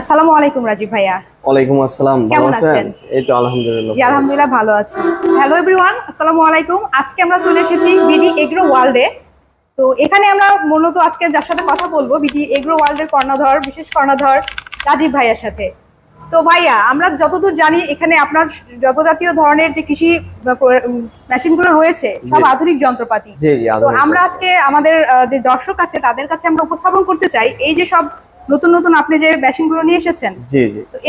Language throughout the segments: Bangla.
আসসালামু আলাইকুম রাজীব ভাইয়া। ওয়ালাইকুম আসসালাম ভালো আছেন? এই তো আলহামদুলিল্লাহ জি। আলহামদুলিল্লাহ ভালো আছি। হ্যালো এভরিওয়ান আসসালামু আলাইকুম। আজকে আমরা চলে এসেছি বিডি এগ্রো ওয়ার্ল্ডে। তো এখানে আমরা মূলত আজকে যার সাথে কথা বলব বিডি এগ্রো ওয়ার্ল্ডের কর্ণধর বিশেষ কর্ণধর রাজীব ভাইয়ার সাথে। তো ভাইয়া আমরা যতদূর জানি এখানে আপনার যাবতীয় ধরনের যে কৃষি মেশিনগুলো রয়েছে সব আধুনিক যন্ত্রপাতি। তো আমরা আজকে আমাদের যে দর্শক আছে তাদের কাছে আমরা উপস্থাপন করতে চাই। এই যে সব নতুন নতুন আপনি যে মেশিনগুলো নিয়ে এসেছেন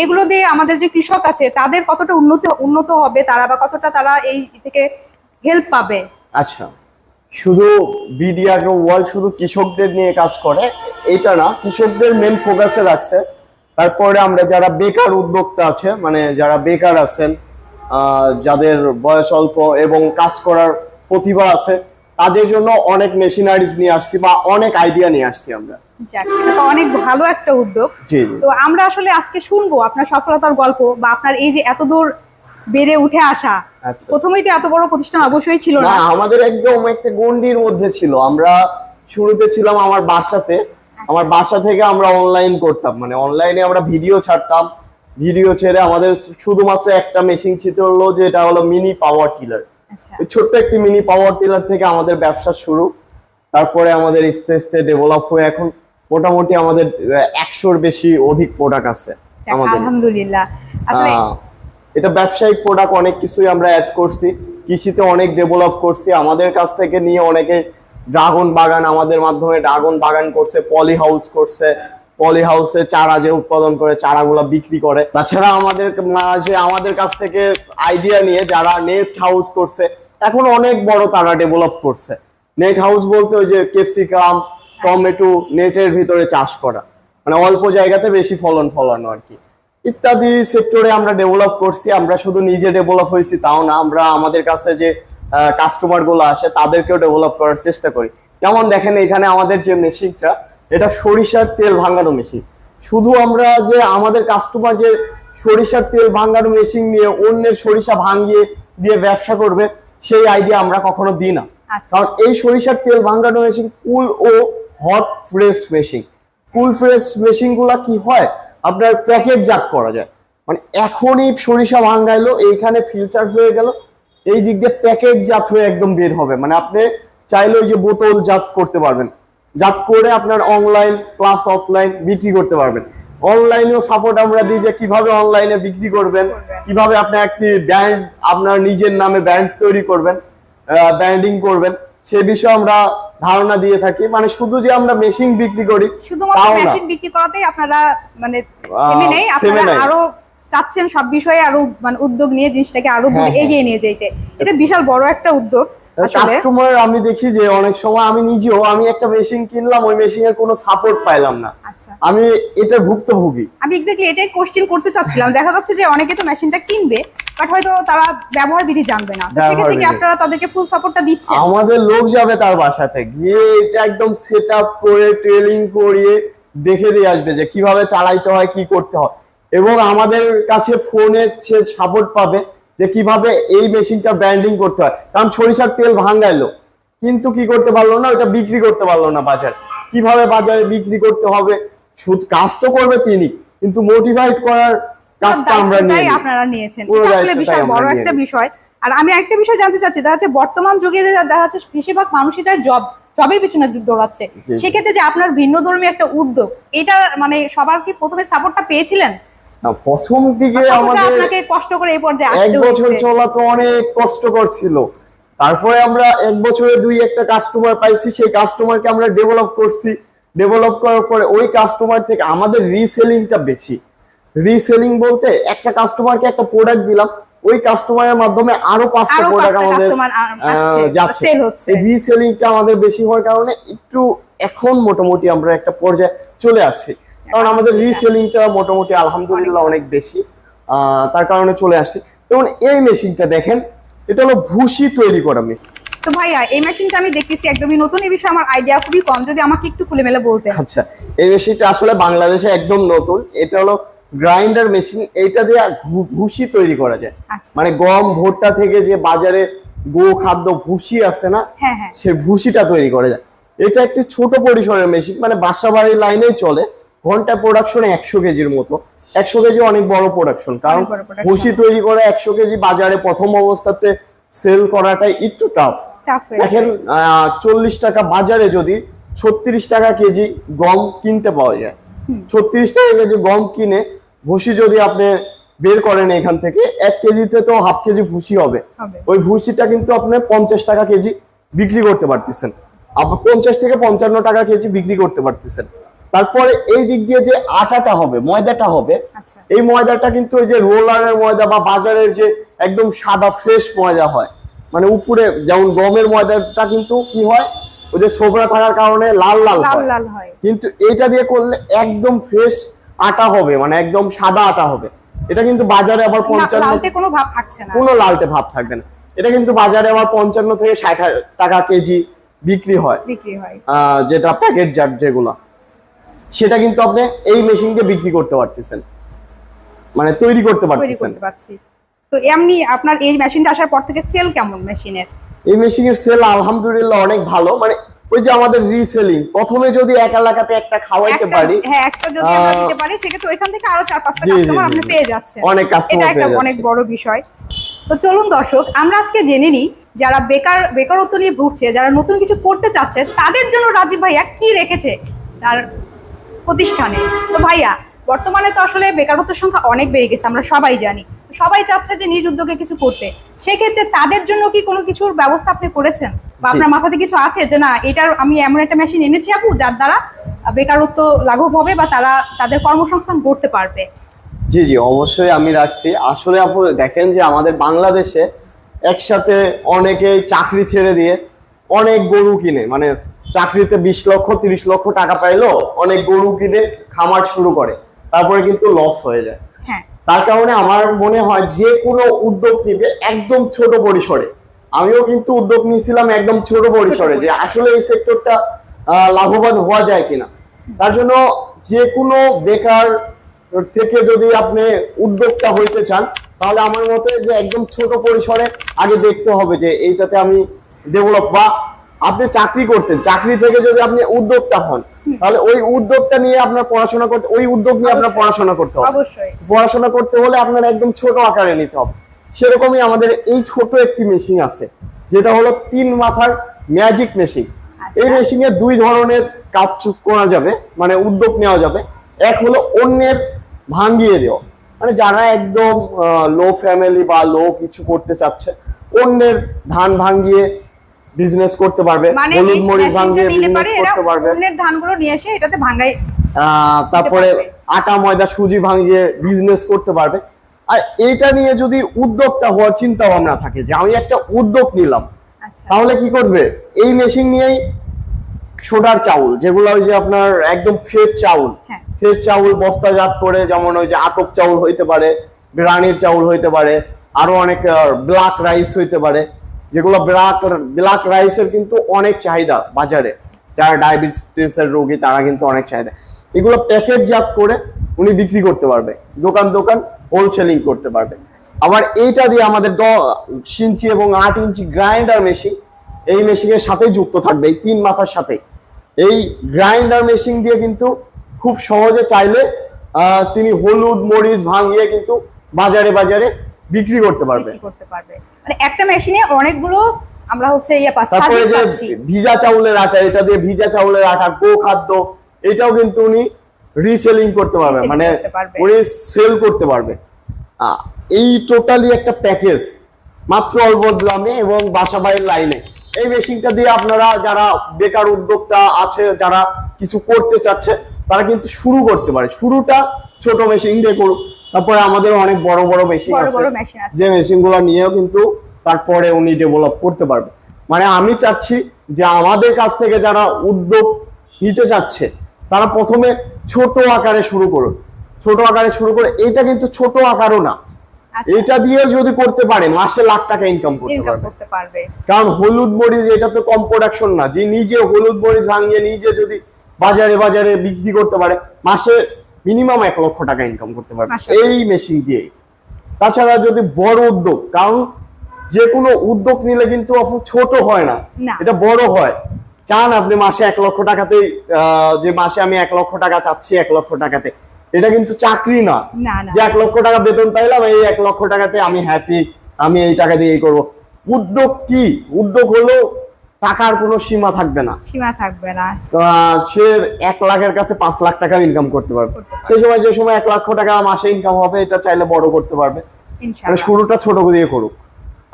এগুলো দিয়ে আমাদের যে কৃষক আছে তাদের কতটা উন্নত উন্নত হবে তারা বা কতটা তারা এই থেকে হেল্প পাবে? আচ্ছা শুধু বিডি আগ্রো ওয়ার্ল্ড শুধু কৃষকদের নিয়ে কাজ করে এটা না কৃষকদের মেন ফোকাসে রাখছে। তারপরে আমরা যারা বেকার উদ্যোক্তা আছে মানে যারা বেকার আছেন যাদের বয়স অল্প এবং কাজ করার প্রতিভা আছে তাদের জন্য অনেক মেশিনারিজ নিয়ে আসছি বা অনেক আইডিয়া নিয়ে আসছি আমরা। যাক এটা তো অনেক ভালো একটা উদ্যোগ। তো আমরা আসলে আজকে শুনব আপনার সফলতার গল্প বা আপনার এই যে এত দূর বেড়ে উঠে আসা। আচ্ছা। প্রথমেই তো এত বড় প্রতিষ্ঠান অবশ্যই ছিল না। আমাদের একদম একটা গন্ডির মধ্যে ছিল। আমরা শুরুতে ছিলাম আমার বাসাতে। আমার বাসা থেকে আমরা অনলাইন করতাম। মানে অনলাইনে আমরা ভিডিও ছাড়তাম। ভিডিও ছেড়ে আমাদের শুধুমাত্র একটা মেশিন ছিল যে এটা হলো মিনি পাওয়ার টিলার আচ্ছা ছোট্ট একটি মিনি পাওয়ার টিলার থেকে আমাদের ব্যবসা শুরু। তারপরে আমাদের আস্তে আস্তে ডেভেলপ হয়ে এখন মোটামুটি আমাদের একশোর বেশি অধিক প্রোডাক্ট আছে আমাদের। আলহামদুলিল্লাহ। এটা ব্যবসায়িক প্রোডাক্ট অনেক কিছুই আমরা অ্যাড করছি। কৃষিতে অনেক ডেভেলপ করছি। আমাদের কাছ থেকে নিয়ে অনেকে ড্রাগন বাগান আমাদের মাধ্যমে ড্রাগন বাগান করছে পলি হাউস করছে। পলি হাউসে চারা যে উৎপাদন করে, চারাগুলো বিক্রি করে। তাছাড়া আমাদের আমাদের কাছ থেকে আইডিয়া নিয়ে যারা নেট হাউস করছে, এখন অনেক বড় তারা ডেভেলপ করছে। নেট হাউস বলতে ওই যে ক্যাপসিকাম টমেটো নেটের ভিতরে চাষ করা। মানে অল্প জায়গাতে বেশি ফলন ফলানো আর কি। ইত্যাদি সেক্টরে আমরা ডেভেলপ করছি, আমরা শুধু নিজে ডেভেলপ হয়েছি তাও না, আমরা আমাদের কাছে যে কাস্টমারগুলো আসে তাদেরকেও ডেভেলপ করার চেষ্টা করি। যেমন দেখেন এখানে আমাদের যে মেশিনটা এটা সরিষার তেল ভাঙানো মেশিন শুধু আমরা যে আমাদের কাস্টমার যে সরিষার তেল ভাঙানো মেশিন নিয়ে অন্যের সরিষা ভাঙিয়ে দিয়ে ব্যবসা করবে সেই আইডিয়া আমরা কখনো দিই না। আচ্ছা। কারণ এই সরিষার তেল ভাঙানো মেশিন কুল ও hot fresh machine cool fresh মেশিনগুলা কি হয়? আপনার প্যাকেট জাত করা যায়। মানে এখনই সরিষা ভাঙ্গাইলো এইখানে ফিল্টার হয়ে গেল এই দিক দিয়ে প্যাকেট জাত হয়ে একদম বের হবে। মানে আপনি চাইলে ওই যে বোতল জাত করতে পারবেন। জাত করে আপনার অনলাইন প্লাস অফলাইন বিক্রি করতে পারবেন। অনলাইনেও সাপোর্ট আমরা দিই যে কীভাবে অনলাইনে বিক্রি করবেন কীভাবে আপনি একটি ব্র্যান্ড আপনার নিজের নামে ব্র্যান্ড তৈরি করবেন ব্র্যান্ডিং করবেন সে বিষয়ে আমরা ধারণা দিয়ে থাকি। মানে শুধু যে আমরা মেশিন বিক্রি করি শুধুমাত্র মেশিন বিক্রি করাতেই আপনারা মানে থেমে নেই। আপনারা আরও চাচ্ছেন সব বিষয়ে আরও মানে উদ্যোগ নিয়ে জিনিসটাকে আরও হ্যাঁ, হ্যাঁ। এগিয়ে নিয়ে যেতে এটা বিশাল বড় একটা উদ্যোগ। কাস্টমার আমি দেখি যে অনেক সময় আমি নিজেও আমি একটা মেশিন কিনলাম ওই মেশিনের কোনো সাপোর্ট পাইলাম না। আচ্ছা। আমি এটা ভুক্তভোগী। আমি এক্স্যাক্টলি এটাই কোশ্চেন করতে চাচ্ছিলাম। দেখা যাচ্ছে যে অনেকে তো মেশিনটা কিনবে বাট হয়তো তারা ব্যবহার বিধি জানবে না। তো সেক্ষেত্রে কি আপনারা তাদেরকে ফুল সাপোর্টটা দিচ্ছেন? আমাদের লোক যাবে তার বাসাতে। গিয়ে এটা একদম সেট আপ করে ট্রেলিং করিয়ে দেখে দিয়ে আসবে যে কীভাবে চালাইতে হয় কি করতে হয়। এবং আমাদের কাছে ফোনে সে সাপোর্ট পাবে। যে কীভাবে এই মেশিনটা ব্র্যান্ডিং করতে হয়। কারণ সরিষার তেল ভাঙ্গাইলো কিন্তু কি করতে পারল না ওটা বিক্রি করতে পারল না বাজার। কীভাবে বাজারে বিক্রি করতে হবে? কাজ তো করবে তিনি কিন্তু মোটিভেট করার কাজটা আমরা নিয়ে আপনারা নিয়েছেন। আসলে বিশাল বড় একটা বিষয়। আর আমি একটা বিষয় জানতে চাচ্ছি দেখা যাচ্ছে বর্তমান যুগে দেখা যাচ্ছে বেশিরভাগ মানুষই চায় জব জবের পিছনে দৌড়াচ্ছে। সেক্ষেত্রে যে আপনার ভিন্ন ধর্মী একটা উদ্যোগ এটা মানে সবার কি প্রথমে সাপোর্টটা পেয়েছিলেন? না, প্রথম দিকে আমাদের আপনাকে কষ্ট করে এই পর্যায়ে এক বছর চলা তো অনেক কষ্টকর ছিল। তারপরে আমরা এক বছরে দুই একটা কাস্টমার পাইছি সেই কাস্টমারকে আমরা ডেভেলপ করছি। ডেভেলপ করার পরে ওই কাস্টমার থেকে আমাদের রিসেলিংটা বেশি। রিসেলিং বলতে একটা কাস্টমারকে একটা প্রোডাক্ট দিলাম ওই কাস্টমারের মাধ্যমে আরও পাঁচটা প্রোডাক্ট আমাদের যাচ্ছে। রিসেলিংটা আমাদের বেশি হওয়ার কারণে একটু এখন মোটামুটি আমরা একটা পর্যায়ে চলে আসছি। কারণ আমাদের রিসেলিংটা মোটামুটি আলহামদুলিল্লাহ অনেক বেশি তার কারণে চলে আসছে। যেমন এই মেশিনটা দেখেন এটা হলো ভুসি তৈরি করা মেশিন তো ভাইয়া এই মেশিনটা আমি দেখতেছি একদমই নতুন এই বিষয়ে আমার আইডিয়া খুবই কম। যদি আমাকে একটু খুলে মেলে বলতেন। আচ্ছা এই মেশিনটা আসলে বাংলাদেশে একদম নতুন। এটা হলো গ্রাইন্ডার মেশিন এইটা দিয়ে ভুসি তৈরি করা যায়। আচ্ছা। মানে গম ভুট্টা থেকে যে বাজারে গো খাদ্য ভুসি আছে না হ্যাঁ হ্যাঁ। সে ভুসিটা তৈরি করা যায়। এটা একটি ছোট পরিসরের মেশিন মানে বাসা বাড়ির লাইনেই চলে। ঘণ্টা প্রোডাকশন একশো কেজির মতো। একশো কেজি অনেক বড় প্রোডাকশন কারণ। ভুসি তৈরি করে একশো কেজি বাজারে প্রথম অবস্থাতে সেল করাটাই একটু টাফ দেখেন চল্লিশ টাকা বাজারে যদি ছত্রিশ টাকা কেজি গম কিনতে পাওয়া যায় ছত্রিশ টাকা কেজি গম কিনে ভুসি যদি আপনি বের করেন এখান থেকে এক কেজিতে তো হাফ কেজি ভুসি হবে। ওই ভুসিটা কিন্তু আপনি পঞ্চাশ টাকা কেজি বিক্রি করতে পারতেছেন। পঞ্চাশ থেকে পঞ্চান্ন টাকা কেজি বিক্রি করতে পারতেছেন। তারপরে এই দিক দিয়ে যে আটাটা হবে ময়দাটা হবে আচ্ছা। এই ময়দাটা কিন্তু ওই যে রোলারের ময়দা বা বাজারের যে একদম সাদা ফ্রেশ ময়দা হয়। মানে উপরে যেমন গমের ময়দাটা কিন্তু কি হয়? ওই যে ছোবরা থাকার কারণে লাল লাল হয়। কিন্তু এটা দিয়ে করলে একদম ফ্রেশ আটা হবে মানে একদম সাদা আটা হবে। এটা কিন্তু বাজারে আবার পঞ্চান্ন লালতে কোনো ভাব থাকছে না। কোনো লালটে ভাব থাকবে না। এটা কিন্তু বাজারে আবার পঞ্চান্ন থেকে ষাট টাকা কেজি বিক্রি হয়। হয়। যেটা প্যাকেট জার যেগুলো। সেটা কিন্তু আপনি এই মেশিন দিয়ে বিক্রি করতে পারতেছেন। মানে তৈরি করতে পারতেছেন। তো এমনি আপনার এই মেশিনটা আসার পর থেকে সেল কেমন মেশিনের এই মেশিনের সেল আলহামদুলিল্লাহ অনেক ভালো। মানে ওই যে আমাদের রিসেলিং প্রথমে যদি এক এলাকাতে একটা খাওয়াইতে পারি হ্যাঁ একটা যদি আমরা দিতে পারি সেক্ষেত্রে ওইখান থেকে আরও চার পাঁচটা কাস্টমার আপনি পেয়ে যাচ্ছেন। অনেক customer এটা একটা অনেক বড় বিষয়। তো চলুন দর্শক আমরা আজকে জেনে নিই যারা বেকার বেকারত্ব নিয়ে ভুগছে যারা নতুন কিছু করতে চাচ্ছে তাদের জন্য রাজীব ভাইয়া কি রেখেছে? তার প্রতিষ্ঠানে। তো ভাইয়া বর্তমানে তো আসলে বেকারত্বের সংখ্যা অনেক বেড়ে গেছে আমরা সবাই জানি। সবাই চাচ্ছে যে নিজ উদ্যোগে কিছু করতে। সেক্ষেত্রে তাদের জন্য কি কোনো কিছুর ব্যবস্থা আপনি করেছেন? বা আপনার মাথাতে কিছু আছে যে না এটার আমি এমন একটা মেশিন এনেছি আপু যার দ্বারা বেকারত্ব লাঘব হবে বা তারা তাদের কর্মসংস্থান করতে পারবে? জি জি অবশ্যই আমি রাখছি। আসলে আপু দেখেন যে আমাদের বাংলাদেশে একসাথে অনেকেই চাকরি ছেড়ে দিয়ে অনেক গরু কিনে। মানে চাকরিতে বিশ লক্ষ তিরিশ লক্ষ টাকা পাইলো অনেক গরু কিনে খামার শুরু করে। তারপরে কিন্তু লস হয়ে যায়। হ্যাঁ। তার কারণে আমার মনে হয় যে কোনো উদ্যোগ নিবে একদম ছোট পরিসরে। আমিও কিন্তু উদ্যোগ নিয়েছিলাম একদম ছোট পরিসরে যে আসলে এই সেক্টরটা লাভবান হওয়া যায় কিনা। তার জন্য যে কোনো বেকার থেকে যদি আপনি উদ্যোক্তা হইতে চান তাহলে আমার মতে যে একদম ছোট পরিসরে আগে দেখতে হবে যে এইটাতে আমি ডেভেলপ বা আপনি চাকরি করছেন চাকরি থেকে যদি আপনি উদ্যোক্তা হন তাহলে ওই উদ্যোগটা নিয়ে আপনার পড়াশোনা করতে ওই উদ্যোগ নিয়ে আপনার পড়াশোনা করতে হবে। পড়াশোনা করতে হলে আপনার একদম ছোট আকারে নিতে হবে। সেরকমই আমাদের এই ছোট একটি মেশিন আছে যেটা হলো তিন মাথার ম্যাজিক মেশিন। আচ্ছা। এই মেশিনে দুই ধরনের কাজ করা যাবে মানে উদ্যোগ নেওয়া যাবে। এক হলো অন্যের ভাঙ্গিয়ে দেওয়া। মানে যারা একদম লো ফ্যামিলি বা লো কিছু করতে চাচ্ছে অন্যের ধান ভাঙ্গিয়ে বিজনেস করতে পারবে মানে হলুদ মরিচ নিলে বিজনেস করতে পারবে। ধানগুলো নিয়ে এসে এটাতে ভাঙাই তারপরে আটা ময়দা সুজি ভাঙিয়ে বিজনেস করতে পারবে। আর এইটা নিয়ে যদি উদ্যোক্তা হওয়ার চিন্তা ভাবনা থাকে যে আমি একটা উদ্যোগ নিলাম আচ্ছা। তাহলে কি করবে? এই মেশিন নিয়েই সোডার চাউল যেগুলো ওই যে আপনার একদম ফ্রেশ চাউল। হ্যাঁ। ফ্রেশ চাউল বস্তাজাত করে যেমন ওই যে আতপ চাউল হইতে পারে বিরানির চাউল হইতে পারে আরও অনেক ব্ল্যাক রাইস হইতে পারে। যেগুলো ব্ল্যাক ব্ল্যাক রাইসের কিন্তু অনেক চাহিদা বাজারে। যারা ডায়াবেটিসের রোগী, তারা কিন্তু অনেক চাহিদা। এগুলো প্যাকেটজাত করে উনি বিক্রি করতে পারবে। দোকান দোকান হোলসেলিং করতে পারবে। আবার এইটা দিয়ে আমাদের দশ ইঞ্চি এবং আট ইঞ্চি গ্রাইন্ডার মেশিন, এই মেশিনের সাথেই যুক্ত থাকবে, এই তিন মাথার সাথে এই গ্রাইন্ডার মেশিন দিয়ে কিন্তু খুব সহজে চাইলে তিনি হলুদ, মরিচ ভাঙিয়ে কিন্তু বাজারে বাজারে বিক্রি করতে পারবে। করতে পারবে। মানে একটা মেশিনে অনেকগুলো আমরা হচ্ছে ইয়ে পাচ্ছি তারপরে যে ভিজা চাউলের আটা এটা দিয়ে ভিজা চাউলের আটা গো খাদ্য এটাও কিন্তু উনি রিসেলিং করতে পারবে মানে উনি সেল করতে পারবে। এই টোটালি একটা প্যাকেজ মাত্র অল্প দামে এবং বাসা বাড়ির লাইনে এই মেশিনটা দিয়ে আপনারা যারা বেকার উদ্যোক্তা আছে যারা কিছু করতে চাচ্ছে তারা কিন্তু শুরু করতে পারে। শুরুটা ছোট মেশিন দিয়ে করুক তারপরে আমাদের অনেক বড় বড় মেশিন আছে। বড় মেশিন যে মেশিনগুলো নিয়েও কিন্তু তারপরে উনি ডেভেলপ করতে পারবে। মানে আমি চাচ্ছি যে আমাদের কাছ থেকে যারা উদ্যোগ নিতে চাচ্ছে তারা প্রথমে ছোট আকারে শুরু করুন। ছোট আকারে শুরু করে এটা কিন্তু ছোট আকারও না। আচ্ছা। এটা দিয়ে যদি করতে পারে মাসে লাখ টাকা ইনকাম করতে পারবে। করতে পারবে। কারণ হলুদ মরিচ এটা তো কম প্রোডাকশন না। যে নিজে হলুদ মরিচ ভাঙিয়ে নিজে যদি বাজারে বাজারে বিক্রি করতে পারে মাসে মিনিমাম এক লক্ষ টাকা ইনকাম করতে পারবে। এই মেশিন দিয়ে। তাছাড়া যদি বড় উদ্যোগ কারণ যে কোনো উদ্যোগ নিলে কিন্তু ছোট হয় না। এটা বড় হয়। চান আপনি মাসে এক লক্ষ টাকাতেই যে মাসে আমি এক লক্ষ টাকা চাচ্ছি এক লক্ষ টাকাতে এটা কিন্তু চাকরি না। যে এক লক্ষ টাকা বেতন পাইলাম এই এক লক্ষ টাকাতে আমি হ্যাপি আমি এই টাকা দিয়ে এই করব। উদ্যোগ কি? উদ্যোগ হলো টাকার কোনো সীমা থাকবে না। সীমা থাকবে না। সে এক লাখের কাছে পাঁচ লাখ টাকা ইনকাম করতে পারবে। সেই সময় যে সময় এক লক্ষ টাকা মাসে ইনকাম হবে এটা চাইলে বড় করতে পারবে। মানে শুরুটা ছোট দিয়ে করুক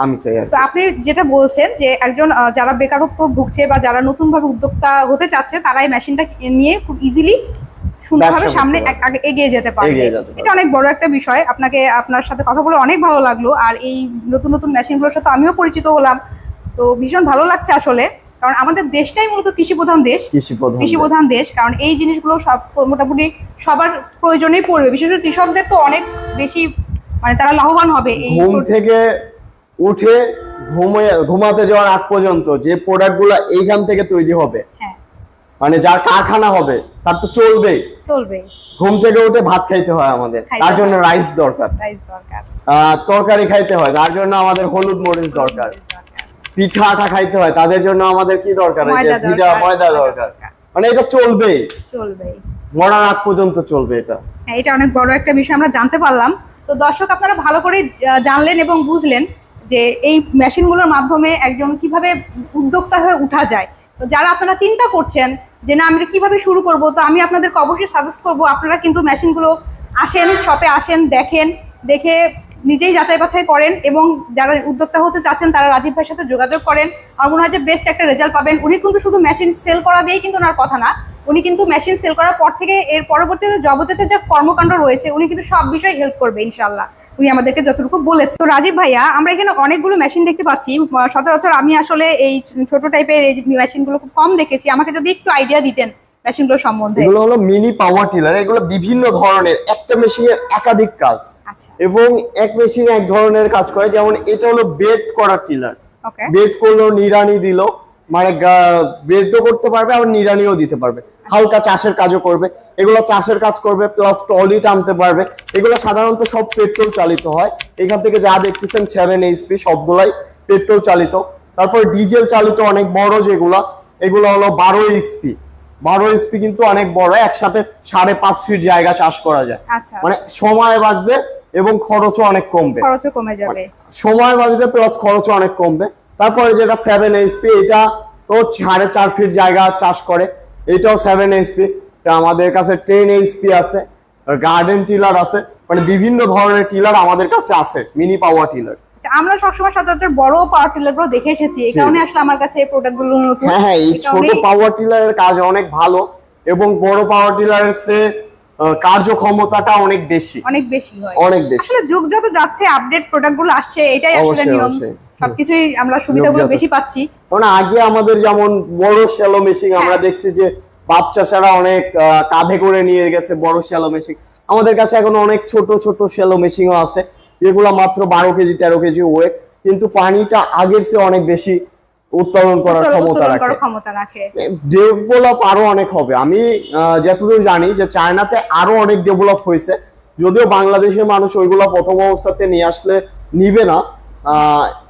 আমি চাই তো আপনি যেটা বলছেন যে একজন যারা বেকারত্ব ভুগছে বা যারা নতুন ভাবে উদ্যোক্তা হতে চাচ্ছে তারা এই মেশিনটা নিয়ে খুব ইজিলি সুন্দরভাবে সামনে এগিয়ে যেতে পারবে। এটা অনেক বড় একটা বিষয়। আপনাকে আপনার সাথে কথা বলে অনেক ভালো লাগল। আর এই নতুন নতুন মেশিনগুলোর সাথে আমিও পরিচিত হলাম। তো ভীষণ ভালো লাগছে আসলে কারণ আমাদের দেশটাই মূলত কৃষি প্রধান দেশ। কৃষি প্রধান দেশ। কারণ এই জিনিসগুলো সব মোটামুটি সবার প্রয়োজনেই পড়বে। বিশেষ করে কৃষকদের তো অনেক বেশি মানে তারা লাভবান হবে এই ঘুম থেকে উঠে ঘুমে ঘুমাতে যাওয়ার আগ পর্যন্ত যে প্রোডাক্টগুলো এইখান থেকে তৈরি হবে হ্যাঁ। মানে যার কারখানা হবে তার তো চলবেই। চলবে। ঘুম থেকে উঠে ভাত খাইতে হয় আমাদের। তার জন্য রাইস দরকার। প্রাইস দরকার। তরকারি খাইতে হয় তার জন্য আমাদের হলুদ মরিচ দরকার। পিঠা আটা খাইতে হয় তাদের জন্য আমাদের কি দরকার? ময়দা ভিজা দরকার, ময়দা। মানে এটা চলবেই। চলবে মরার আগ পর্যন্ত চলবে এটা। হ্যাঁ এটা অনেক বড় একটা বিষয় আমরা জানতে পারলাম। তো দর্শক আপনারা ভালো করে জানলেন এবং বুঝলেন যে এই মেশিনগুলোর মাধ্যমে একজন কীভাবে উদ্যোক্তা হয়ে উঠা যায়। তো যারা আপনারা চিন্তা করছেন যে না আমরা কীভাবে শুরু করব তো আমি আপনাদেরকে অবশ্যই সাজেস্ট করব আপনারা কিন্তু মেশিনগুলো আসেন শপে আসেন দেখেন দেখে নিজেই যাচাই বাছাই করেন এবং যারা উদ্যোক্তা হতে চাচ্ছেন, তারা রাজীব ভাইয়ের সাথে যোগাযোগ করেন। আমার মনে হয় যে বেস্ট একটা রেজাল্ট পাবেন। উনি কিন্তু শুধু মেশিন সেল করা দিয়েই কিন্তু ওনার কথা না, উনি কিন্তু মেশিন সেল করার পর থেকে এর পরবর্তীতে জবজাতের যে কর্মকাণ্ড রয়েছে, উনি কিন্তু সব বিষয়ে হেল্প করবে ইনশাল্লাহ উনি আমাদেরকে যতটুকু বলেছে। তো রাজীব ভাইয়া, আমরা এখানে অনেকগুলো মেশিন দেখতে পাচ্ছি। সচরাচর আমি আসলে এই ছোট টাইপের এই মেশিনগুলো খুব কম দেখেছি। আমাকে যদি একটু আইডিয়া দিতেন। মেশিনগুলো সম্বন্ধে। এগুলো হলো মিনি পাওয়ার টিলার এগুলো বিভিন্ন ধরনের একটা মেশিনের একাধিক কাজ। আচ্ছা। এবং এক মেশিন এক ধরনের কাজ করে যেমন এটা হলো বেড করা টিলার বেড করল নিরানি দিল মানে বেডও করতে পারবে আবার নিরানিও দিতে পারবে। হালকা চাষের কাজও করবে। এগুলো চাষের কাজ করবে প্লাস ট্রলি টানতে পারবে। এগুলো সাধারণত সব পেট্রোল চালিত হয়। এখান থেকে যা দেখতেছেন সেভেন এইচপি সবগুলাই পেট্রোল চালিত। তারপর ডিজেল চালিত অনেক বড় যেগুলা এগুলো হলো বারো এইচপি বারো এইচপি কিন্তু অনেক বড় একসাথে সাড়ে পাঁচ ফিট জায়গা চাষ করা যায়। আচ্ছা মানে সময় বাঁচবে এবং খরচও অনেক কমবে। খরচও কমে যাবে। সময় বাঁচবে প্লাস খরচও অনেক কমবে। তারপরে যেটা সেভেন এইচপি এটা তো সাড়ে চার ফিট জায়গা চাষ করে। এটাও সেভেন এইচপি আমাদের কাছে টেন এইচপি আছে গার্ডেন টিলার আছে। মানে বিভিন্ন ধরনের টিলার আমাদের কাছে আছে মিনি পাওয়ার টিলার আচ্ছা, আমরা সবসময় সচরাচর বড় পাওয়ার টিলারগুলো দেখে এসেছি। এই কারণে আসলে আমার কাছে এই প্রোডাক্টগুলো নতুন। হ্যাঁ হ্যাঁ এই ছোট পাওয়ার টিলারের কাজ অনেক ভালো এবং বড় পাওয়ার টিলারের সে কার্যক্ষমতাটা অনেক বেশি। অনেক বেশি হয়। অনেক বেশি। আসলে যুগ যত যাচ্ছে আপডেট প্রোডাক্টগুলো আসছে এটাই আসলে নিয়ম। সবকিছুই আমরা সুবিধাগুলো বেশি পাচ্ছি। কারণ আগে আমাদের যেমন বড় শ্যালো মেশিন আমরা হ্যাঁ। দেখছি যে বাচ্চা ছাড়া অনেক কাঁধে করে নিয়ে গেছে বড় শ্যালো মেশিন আমাদের কাছে এখন অনেক ছোট ছোট শ্যালো মেশিনও আছে। যেগুলো মাত্র বারো কেজি তেরো কেজি ওয়েট কিন্তু পানিটা আগের চেয়ে অনেক বেশি উত্তোলন- করার ক্ষমতা রাখে। ডেভেলপ আরও অনেক হবে। আমি যতদূর জানি যে চায়নাতে আরও অনেক ডেভেলপ হয়েছে। যদিও বাংলাদেশের মানুষ ওইগুলো প্রথম অবস্থাতে নিয়ে আসলে নিবে না।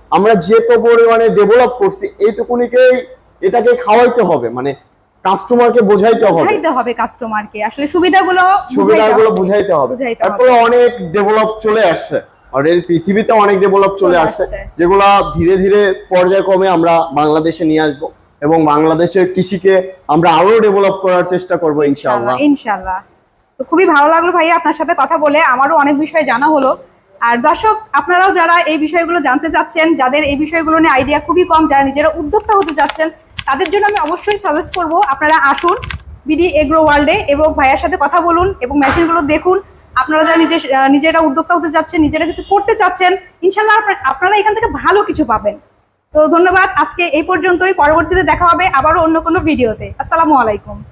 আমরা যেত পরিমাণে ডেভেলপ করছি এইটুকুনিকেই এটাকে খাওয়াইতে হবে। মানে কাস্টমারকে বোঝাইতে হবে। বুঝাইতে হবে কাস্টমারকে আসলে সুবিধাগুলো সুবিধাগুলো। বুঝাইতে হবে। বুঝাইতে তার হবে। ফলে অনেক ডেভেলপ চলে আসছে। অলরেডি পৃথিবীতে অনেক ডেভেলপ চলে আসছে। যেগুলা ধীরে ধীরে পর্যায়ক্রমে আমরা বাংলাদেশে নিয়ে আসব এবং বাংলাদেশের কৃষিকে আমরা আরও ডেভেলপ করার চেষ্টা করব ইনশাআল্লাহ। ইনশাল্লাহ তো খুবই ভালো লাগল ভাইয়া আপনার সাথে কথা বলে আমারও অনেক বিষয় জানা হলো। আর দর্শক আপনারাও যারা এই বিষয়গুলো জানতে চাচ্ছেন যাদের এই বিষয়গুলো নিয়ে আইডিয়া খুবই কম যারা নিজেরা উদ্যোক্তা হতে চাচ্ছেন তাদের জন্য আমি অবশ্যই সাজেস্ট করব আপনারা আসুন বিডি এগ্রো ওয়ার্ল্ডে এবং ভাইয়ার সাথে কথা বলুন এবং মেশিনগুলো দেখুন। আপনারা যারা নিজে নিজেরা উদ্যোক্তা হতে চাচ্ছেন নিজেরা কিছু করতে চাচ্ছেন, ইনশাল্লাহ আপনা- আপনারা এখান থেকে ভালো কিছু পাবেন। তো ধন্যবাদ, আজকে এই পর্যন্তই, পরবর্তীতে দেখা হবে আবারও অন্য কোনো ভিডিওতে। আসসালামু আলাইকুম।